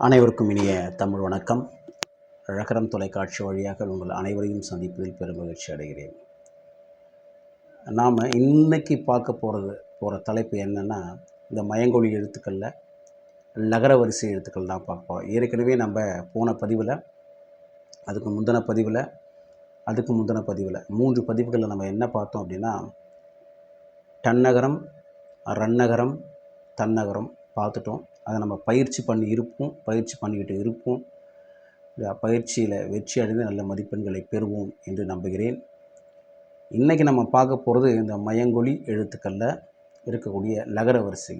அனைவருக்கும் இனிய தமிழ் வணக்கம். அழகரம் தொலைக்காட்சி வழியாக உங்கள் அனைவரையும் சந்திப்பதில் பெரும் மகிழ்ச்சி அடைகிறேன். நாம் இன்றைக்கி பார்க்க போகிறது போகிற தலைப்பு என்னென்னா இந்த மயங்கொழி எழுத்துக்களில் லகர வரிசை எழுத்துக்கள் தான் பார்ப்போம். ஏற்கனவே நம்ம போன பதிவில் அதுக்கு முந்தின பதிவில் அதுக்கு முந்தின பதிவில் மூன்று பதிவுகளில் நம்ம என்ன பார்த்தோம் அப்படின்னா டன்னகரம் ரன்னகரம் தன்னகரம் பார்த்துட்டோம். அதை நம்ம பயிற்சி பண்ணி இருப்போம் பயிற்சி பண்ணிக்கிட்டு இருப்போம். இந்த பயிற்சியில் வெற்றி அடைந்து நல்ல மதிப்பெண்களை பெறுவோம் என்று நம்புகிறேன். இன்றைக்கி நம்ம பார்க்க போகிறது இந்த மயங்கொலி எழுத்துக்களில் இருக்கக்கூடிய லகர வரிசை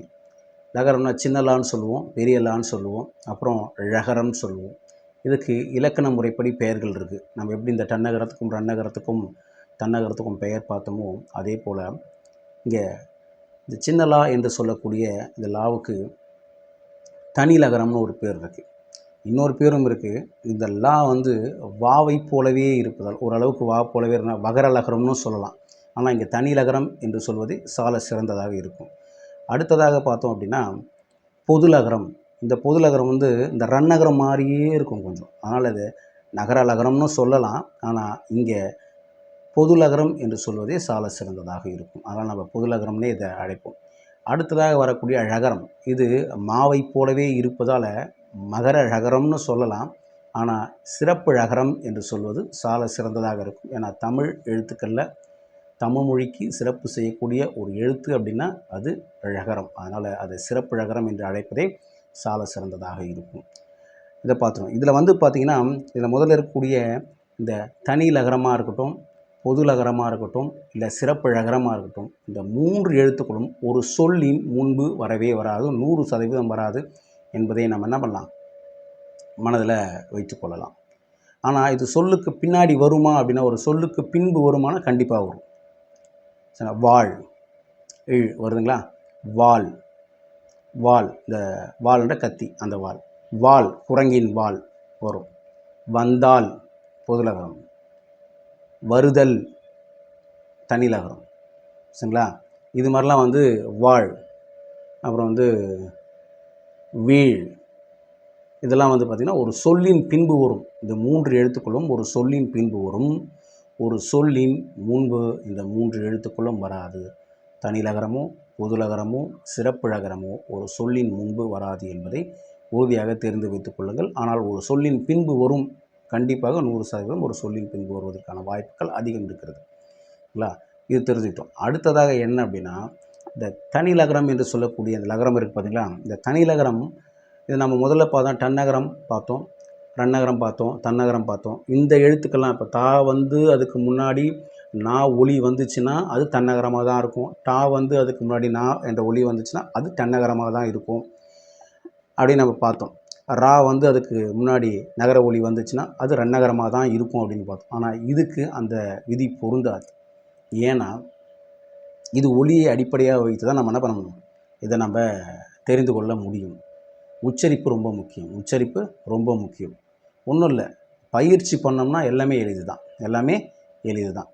லகரம்னா சின்ன லான்னு சொல்லுவோம் பெரிய லான்னு சொல்லுவோம் அப்புறம் ழகரம்னு சொல்லுவோம். இதுக்கு இலக்கண முறைப்படி பெயர்கள் இருக்குது நம்ம எப்படி இந்த டன்னகரத்துக்கும் ரன்னகரத்துக்கும் தன்னகரத்துக்கும் பெயர் பார்த்தோமோ அதே போல் இங்கே இந்த சின்ன லா என்று சொல்லக்கூடிய இந்த லாவுக்கு தனி லகரம்னு ஒரு பேர் இருக்குது இன்னொரு பேரும் இருக்குது இந்த லா வந்து வாவை போலவே இருப்பதால் ஓரளவுக்கு வா போலவே இருந்தால் வகர லகரம்னு சொல்லலாம். ஆனால் இங்கே தனி லகரம் என்று சொல்வது சால சிறந்ததாக இருக்கும். அடுத்ததாக பார்த்தோம் அப்படின்னா பொது லகரம் இந்த பொது லகரம் வந்து இந்த ரன்னகரம் மாதிரியே இருக்கும் கொஞ்சம். அதனால் அது நகர லகரம்னு சொல்லலாம். ஆனால் இங்கே பொது லகரம் என்று சொல்வதே சால சிறந்ததாக இருக்கும். அதனால் நம்ம பொது லகரம்னே இதை அழைப்போம். அடுத்ததாக வரக்கூடிய ழகரம் இது மாவை போலவே இருப்பதால் மகர ழகரம்னு சொல்லலாம். ஆனால் சிறப்பு ழகரம் என்று சொல்வது சால சிறந்ததாக இருக்கும். ஏன்னா தமிழ் எழுத்துக்களில் தமிழ் மொழிக்கு சிறப்பு செய்யக்கூடிய ஒரு எழுத்து அப்படின்னா அது ழகரம் அதனால் அதை சிறப்பு ழகரம் என்று அழைப்பதே சால சிறந்ததாக இருக்கும். இதை பார்த்துருவோம். இதில் வந்து பார்த்திங்கன்னா இதில் முதல்ல இருக்கக்கூடிய இந்த தனி லகரமாக இருக்கட்டும் பொது லகரமாக இருக்கட்டும் இல்லை சிறப்பு லகரமாக இருக்கட்டும் இந்த மூன்று எழுத்துக்களும் ஒரு சொல்லின் முன்பு வரவே வராது நூறு சதவீதம் வராது என்பதை நம்ம என்ன பண்ணலாம்? மனதில் வைத்துக்கொள்ளலாம் ஆனால் இது சொல்லுக்கு பின்னாடி வருமா அப்படின்னா ஒரு சொல்லுக்கு பின்பு வருமானா கண்டிப்பாக வரும். சரி வாழ் இழ் வருதுங்களா? வால் வால் இந்த வால்ன்ற கத்தி அந்த வால் வால் குரங்கின் வால் வரும். வந்தால் பொதுலகம் வருதல் தனிலகரம் சரிங்களா? இது மாதிரிலாம் வந்து வாழ் அப்புறம் வந்து வீழ் இதெல்லாம் வந்து பார்த்திங்கன்னா ஒரு சொல்லின் பின்பு வரும். இந்த மூன்று எழுத்துக்களும் ஒரு சொல்லின் பின்பு வரும். ஒரு சொல்லின் முன்பு இந்த மூன்று எழுத்துக்களும் வராது. தனிலகரமோ பொதுலகரமோ சிறப்பு லகரமோ ஒரு சொல்லின் முன்பு வராது என்பதை உறுதியாக தெரிந்து வைத்துக் கொள்ளுங்கள். ஆனால் ஒரு சொல்லின் பின்பு வரும் கண்டிப்பாக நூறு சதவீதம் ஒரு சொல்லின் பின்பு வருவதற்கான வாய்ப்புகள் அதிகம் இருக்கிறது. இல்லைங்களா? இது தெரிஞ்சுக்கிட்டோம். அடுத்ததாக என்ன அப்படின்னா இந்த தனி லகரம் என்று சொல்லக்கூடிய இந்த லகரம் இருக்குது பார்த்தீங்களா? இந்த தனி லகரம் இது நம்ம முதல்ல பார்த்தோம் டன்னகரம் பார்த்தோம் ரன்னகரம் பார்த்தோம் தன்னகரம் பார்த்தோம். இந்த எழுத்துக்கள்லாம் இப்போ தா வந்து அதுக்கு முன்னாடி நா ஒளி வந்துச்சுன்னா அது தன்னகரமாக தான் இருக்கும். டா வந்து அதுக்கு முன்னாடி நா என்ற ஒளி வந்துச்சுன்னா அது தன்னகரமாக தான் இருக்கும். அப்படின்னு நம்ம பார்த்தோம். ரா வந்து அதுக்கு முன்னாடி நகர ஒளி வந்துச்சுன்னா அது ரன்னகரமாக தான் இருக்கும் அப்படின்னு பார்த்தோம். ஆனால் இதுக்கு அந்த விதி பொருந்தாது. ஏன்னா இது ஒளியை அடிப்படையாக வைத்து தான் நம்ம என்ன பண்ண முடியும்? இதை நம்ம தெரிந்து கொள்ள முடியும். உச்சரிப்பு ரொம்ப முக்கியம். உச்சரிப்பு ரொம்ப முக்கியம். ஒன்றும் இல்லை. பயிற்சி பண்ணோம்னா எல்லாமே எளிது தான் எல்லாமே எளிது தான்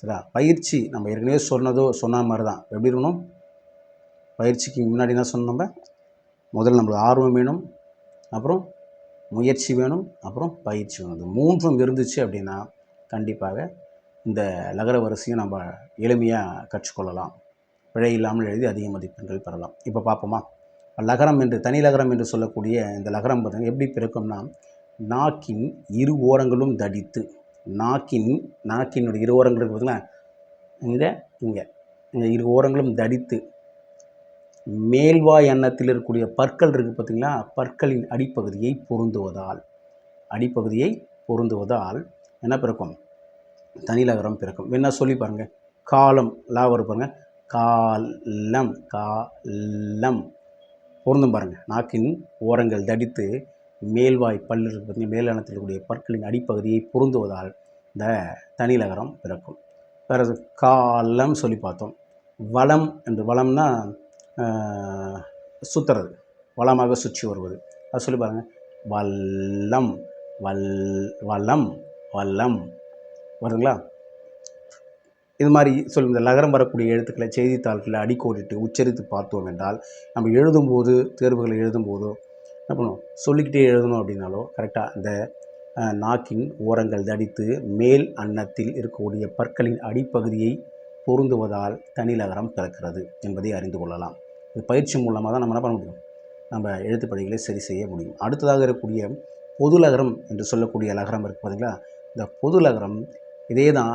சரியா? பயிற்சி நம்ம ஏற்கனவே சொன்னதோ சொன்ன மாதிரி தான். எப்படி இருக்கணும்? பயிற்சிக்கு முன்னாடி என்ன சொன்னோம் நம்ம? முதல்ல நம்மளுக்கு ஆர்வம் வேணும். அப்புறம் முயற்சி வேணும் அப்புறம் பயிற்சி வேணும். இது மூன்றும் இருந்துச்சு அப்படின்னா கண்டிப்பாக இந்த லகர வரிசையும் நம்ம எளிமையாக கற்றுக்கொள்ளலாம். பிழை இல்லாமல் எழுதி அதிக மதிப்பெண்கள் பெறலாம். இப்போ பார்ப்போமா லகரம் என்று தனி லகரம் என்று சொல்லக்கூடிய இந்த லகரம் பார்த்தீங்கன்னா எப்படி பிறக்கும்னா நாக்கின் இரு ஓரங்களும் தடித்து நாக்கின் நாக்கினுடைய இரு ஓரங்கள் இருக்கு பார்த்தீங்களா இங்கே. இங்கே இரு ஓரங்களும் தடித்து மேல்வாய் எண்ணத்தில் இருக்கக்கூடிய பற்கள் இருக்குது பார்த்தீங்களா? பற்களின் அடிப்பகுதியை பொருந்துவதால் அடிப்பகுதியை பொருந்துவதால் என்ன பிறக்கும்? தனிலகரம் பிறக்கும். என்ன சொல்லி பாருங்கள் காலம் லா வரும் காலம் காலம். பொருந்தும் பாருங்கள் நாக்கின் ஓரங்கள் தடித்து மேல்வாய் பல்லு பார்த்திங்கன்னா பார்த்தீங்கன்னா மேலெண்ணத்தில் இருக்கக்கூடிய பற்களின் அடிப்பகுதியை பொருந்துவதால் இந்த தனிலகரம் பிறக்கும். வேறு காலம் சொல்லி பார்த்தோம். வளம் என்று வளம்னா சுற்றுறது வளமாக சுற்றி வருவது. அது சொல்லி பாருங்கள் வல்லம் வல் வளம் வல்லம். வருதுங்களா? இது மாதிரி சொல்லி இந்த லகரம் வரக்கூடிய எழுத்துக்களை செய்தித்தாள்களில் அடிக்கோடிட்டு உச்சரித்து பார்த்தோம் என்றால் நம்ம எழுதும்போது தேர்வுகளை எழுதும்போதோ என்ன பண்ணுவோம்? சொல்லிக்கிட்டே எழுதணும் அப்படின்னாலோ கரெக்டாக இந்த நாக்கின் ஓரங்கள் தடித்து மேல் அன்னத்தில் இருக்கக்கூடிய பற்களின் அடிப்பகுதியை பொருந்துவதால் தனிலகரம் பிறக்கிறது என்பதை அறிந்து கொள்ளலாம். இது பயிற்சி மூலமாக தான் நம்ம என்ன பண்ண முடியும்? நம்ம எழுத்து பணிகளை சரி செய்ய முடியும். அடுத்ததாக இருக்கக்கூடிய பொதுலகரம் என்று சொல்லக்கூடிய லகரம் இருக்குது பார்த்தீங்களா இந்த பொதுலகரம் இதே தான்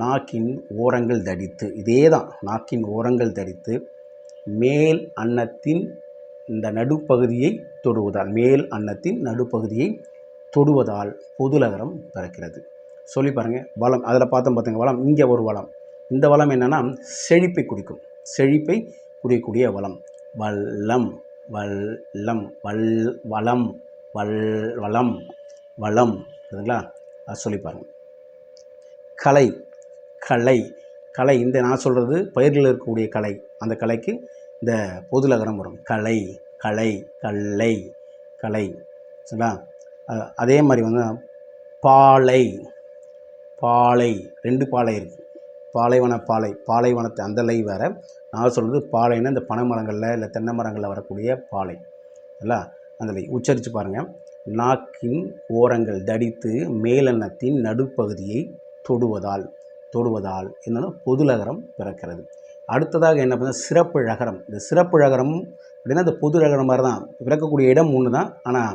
நாக்கின் ஓரங்கள் தடித்து இதே தான் நாக்கின் ஓரங்கள் தடித்து மேல் அன்னத்தின் இந்த நடுப்பகுதியை தொடுவதால் மேல் அன்னத்தின் நடுப்பகுதியை தொடுவதால் பொதுலகரம் பிறக்கிறது. சொல்லி பாருங்கள் வளம் அதில் பார்த்தோம் பார்த்துங்க வளம் இங்கே ஒரு வளம். இந்த வளம் என்னென்னா செழிப்பை குறிக்கும். செழிப்பை குறிக்கக்கூடிய வளம். வல்லம் வல்லம் வல் வளம் வல் வளம் வளம். சரிங்களா அது சொல்லி கலை கலை. கலை இந்த நான் சொல்கிறது பயிரில் இருக்கக்கூடிய கலை. அந்த கலைக்கு இந்த பொதுலகரம் வரும் கலை கலை கல்லை கலை. சரிங்களா? அதே மாதிரி வந்து பாலை பாலை. ரெண்டு பாலை இருக்குது பாலைவன பாலை பாலைவனத்தை அந்த லை வேறு. நான் சொல்கிறது பாலைன்னா இந்த பனை மரங்களில் இல்லை தென்னை மரங்களில் வரக்கூடிய பாலை. இல்லை அந்த லை உச்சரித்து பாருங்கள் நாக்கின் ஓரங்கள் தடித்து மேலெண்ணத்தின் நடுப்பகுதியை தொடுவதால் தொடுவதால் என்னென்னா பொதுலகரம் பிறக்கிறது. அடுத்ததாக என்ன பண்ண சிறப்பு ழகரம் இந்த சிறப்பு ழகரம் அப்படின்னா இந்த பொது ழகரம் மாதிரி தான் பிறக்கக்கூடிய இடம் ஒன்று தான் ஆனால்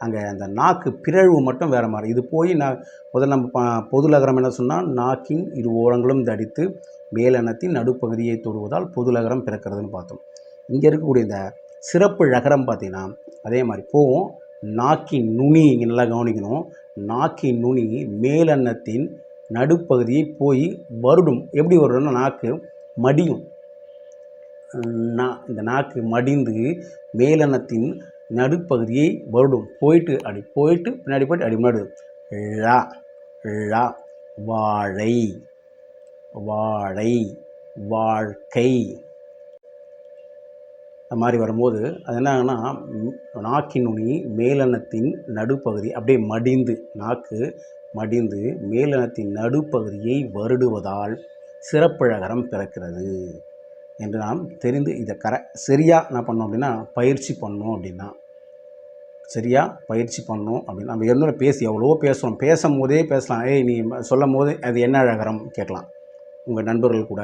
அங்கே அந்த நாக்கு பிறழ்வு மட்டும் வேறு மாதிரி. இது போய் நான் முதல்ல நம்ம ப- பொதுலகரம் என்ன சொன்னால் நாக்கின் இரு ஓரங்களும் தடித்து மேலெண்ணத்தின் நடுப்பகுதியை தொடுவதால் பொது லகரம் பிறக்கிறதுன்னு பார்த்தோம். இங்கே இருக்கக்கூடிய இந்த சிறப்பு லகரம் பார்த்திங்கன்னா அதே மாதிரி போவோம். நாக்கின் நுனி இங்கே நல்லா கவனிக்கணும். நாக்கின் நுனி மேலெண்ணத்தின் நடுப்பகுதியை போய் வருடும். எப்படி வருடும்னா நாக்கு மடியும். நா இந்த நாக்கு மடிந்து மேலெண்ணத்தின் நடுப்பகுதியை வருடும். போயிட்டு அப்படி போயிட்டு பின்னாடி போயிட்டு அப்படி முன்னாடி ழா ழா வாழை வாழை வாழ்க்கை. அந்த மாதிரி வரும்போது அது என்ன ஆகுனா நாக்கின் நுனி மேலனத்தின் நடுப்பகுதி அப்படியே மடிந்து நாக்கு மடிந்து மேலனத்தின் நடுப்பகுதியை வருடுவதால் சிறப்பழகரம் பிறக்கிறது. என்று நாம் தெரிந்து இதை கர சரியாக என்ன பண்ணோம் அப்படின்னா பயிற்சி பண்ணோம் அப்படின்னா சரியாக பயிற்சி பண்ணணும் அப்படின்னு நம்ம இருந்தோட பேசி எவ்வளோ பேசுகிறோம் பேசும் போதே பேசலாம். ஏய் நீ சொல்லும் போது அது என்ன அழகரம் கேட்கலாம். உங்கள் நண்பர்கள் கூட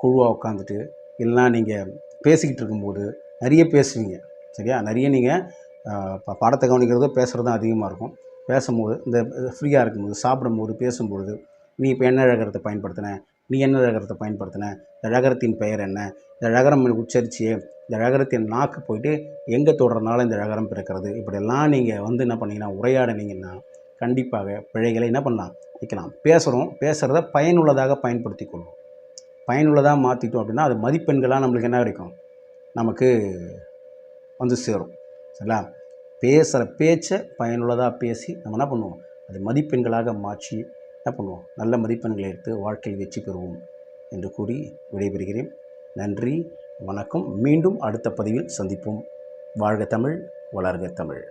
குழுவாக உட்காந்துட்டு இல்லைனா நீங்கள் பேசிக்கிட்டு இருக்கும்போது நிறைய பேசுவீங்க. சரியா? நிறைய நீங்கள் பாடத்தை கவனிக்கிறதோ பேசுகிறதும் அதிகமாக இருக்கும். பேசும்போது இந்த ஃப்ரீயாக இருக்கும்போது சாப்பிடும்போது பேசும்பொழுது நீ இப்போ என்ன அழகரத்தை பயன்படுத்தின? நீ என்ன ழகரத்தை பயன்படுத்தின? இந்த ழகரத்தின் பெயர் என்ன? இந்த ழகரம் உச்சரித்து இந்த ழகரத்தின் நாக்கு போயிட்டு எங்கே தொடுறதுனால இந்த ழகரம் பிறக்கிறது? இப்படியெல்லாம் நீங்கள் வந்து என்ன பண்ணிங்கன்னா உரையாடினீங்கன்னா கண்டிப்பாக பிழைகளை என்ன பண்ணலாம்? வைக்கலாம் பேசுகிறோம் பேசுகிறத பயனுள்ளதாக பயன்படுத்தி கொள்வோம். பயனுள்ளதாக மாற்றிட்டோம் அப்படின்னா அது மதிப்பெண்களாக நம்மளுக்கு என்ன கிடைக்கும்? நமக்கு வந்து சேரும். சரிங்களா? பேசுகிற பேச்சை பயனுள்ளதாக பேசி நம்ம என்ன பண்ணுவோம்? அது மதிப்பெண்களாக மாற்றி என்ன பண்ணுவோம். நல்ல மதிப்பெண்களை எடுத்து வாழ்க்கையில் வெற்றி பெறுவோம் என்று கூறி விடைபெறுகிறேன். நன்றி வணக்கம். மீண்டும் அடுத்த பதிவில் சந்திப்போம். வாழ்க தமிழ் வளர்க தமிழ்.